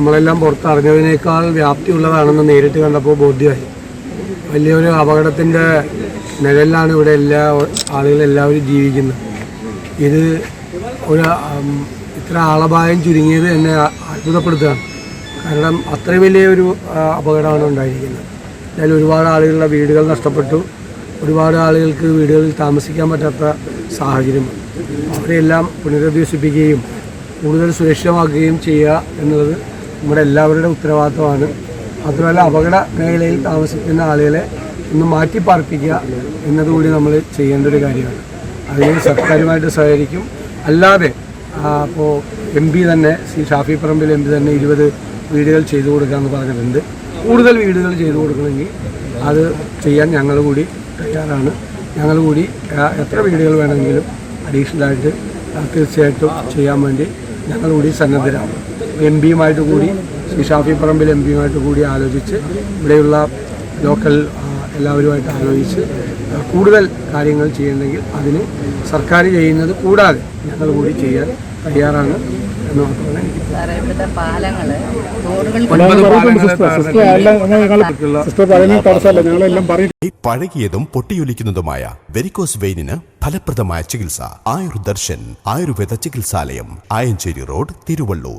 നമ്മളെല്ലാം പുറത്തറിഞ്ഞതിനേക്കാൾ വ്യാപ്തിയുള്ളതാണെന്ന് നേരിട്ട് കണ്ടപ്പോൾ ബോധ്യമായി. വലിയൊരു അപകടത്തിന്റെ നിഴലിലാണ് ഇവിടെ എല്ലാ ആളുകളെല്ലാവരും ജീവിക്കുന്നത്. ഇത് ഒരു ഇത്ര ആളപായം ചുരുങ്ങിയത് എന്നെ അത്ഭുതപ്പെടുത്തുകയാണ്. കാരണം അത്ര വലിയൊരു അപകടമാണ് ഉണ്ടായിരിക്കുന്നത്. അതിൽ ഒരുപാട് ആളുകളുടെ വീടുകൾ നഷ്ടപ്പെട്ടു. ഒരുപാട് ആളുകൾക്ക് വീടുകളിൽ താമസിക്കാൻ പറ്റാത്ത സാഹചര്യം. അവരെല്ലാം പുനരധിവസിപ്പിക്കുകയും കൂടുതൽ സുരക്ഷിതമാക്കുകയും ചെയ്യുക എന്നുള്ളത് നമ്മുടെ എല്ലാവരുടെ ഉത്തരവാദിത്വമാണ്. മാത്രമല്ല അപകട മേഖലയിൽ താമസിക്കുന്ന ആളുകളെ ഒന്ന് മാറ്റി പാർപ്പിക്കുക എന്നതുകൂടി നമ്മൾ ചെയ്യേണ്ട ഒരു കാര്യമാണ്. അതിന് സർക്കാരുമായിട്ട് സഹകരിക്കും. അല്ലാതെ അപ്പോൾ എം പി തന്നെ ശ്രീ ഷാഫി പറമ്പിൽ എം പി തന്നെ ഇരുപത് വീടുകൾ ചെയ്തു കൊടുക്കാമെന്ന് പറഞ്ഞിട്ടുണ്ട്. കൂടുതൽ വീടുകൾ ചെയ്തു കൊടുക്കണമെങ്കിൽ അത് ചെയ്യാൻ ഞങ്ങൾ കൂടി തയ്യാറാണ്. ഞങ്ങൾ കൂടി എത്ര വീടുകൾ വേണമെങ്കിലും അഡീഷണലായിട്ട് തീർച്ചയായിട്ടും ചെയ്യാൻ വേണ്ടി ഞങ്ങൾ കൂടി സന്നദ്ധരാണ് എം പിയുമായിട്ട് കൂടി ശ്രീ ഷാഫി പറമ്പിൽ എം പിയുമായിട്ട് കൂടി ആലോചിച്ച് ഇവിടെയുള്ള ലോക്കൽ എല്ലാവരുമായിട്ട് ആലോചിച്ച് കൂടുതൽ കാര്യങ്ങൾ ചെയ്യണമെങ്കിൽ അതിന് സർക്കാർ ചെയ്യുന്നത് കൂടാതെ ഞങ്ങൾ കൂടി ചെയ്യാൻ തയ്യാറാണ് എന്ന് മാത്രമാണ് പഴകിയതും പൊട്ടിയൊലിക്കുന്നതുമായ വെരിക്കോസ് വെയിനിന് ഫലപ്രദമായ ചികിത്സ. ആയുർദർശൻ ആയുർവേദ ചികിത്സാലയം ആയഞ്ചേരി റോഡ് തിരുവള്ളൂർ.